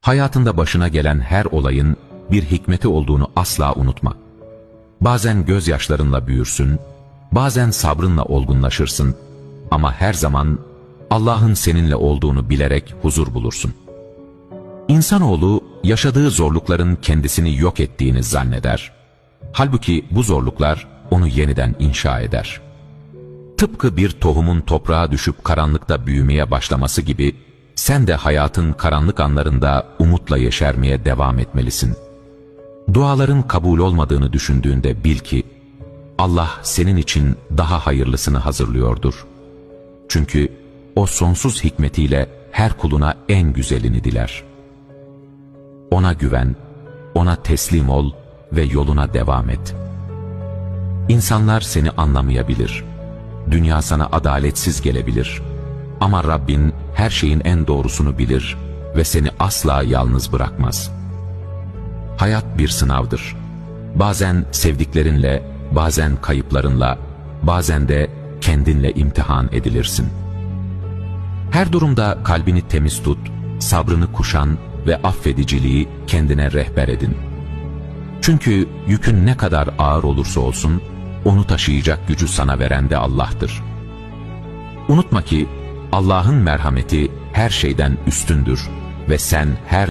Hayatında başına gelen her olayın bir hikmeti olduğunu asla unutma. Bazen gözyaşlarınla büyürsün, bazen sabrınla olgunlaşırsın ama her zaman Allah'ın seninle olduğunu bilerek huzur bulursun. İnsanoğlu yaşadığı zorlukların kendisini yok ettiğini zanneder. Halbuki bu zorluklar onu yeniden inşa eder. Tıpkı bir tohumun toprağa düşüp karanlıkta büyümeye başlaması gibi sen de hayatın karanlık anlarında umutla yeşermeye devam etmelisin. Duaların kabul olmadığını düşündüğünde bil ki Allah senin için daha hayırlısını hazırlıyordur. Çünkü o sonsuz hikmetiyle her kuluna en güzelini diler. Ona güven, ona teslim ol ve yoluna devam et. İnsanlar seni anlamayabilir. Dünya sana adaletsiz gelebilir. Ama Rabbin her şeyin en doğrusunu bilir ve seni asla yalnız bırakmaz. Hayat bir sınavdır. Bazen sevdiklerinle, bazen kayıplarınla, bazen de kendinle imtihan edilirsin. Her durumda kalbini temiz tut, sabrını kuşan ve affediciliği kendine rehber edin. Çünkü yükün ne kadar ağır olursa olsun, onu taşıyacak gücü sana veren de Allah'tır. Unutma ki Allah'ın merhameti her şeyden üstündür ve sen her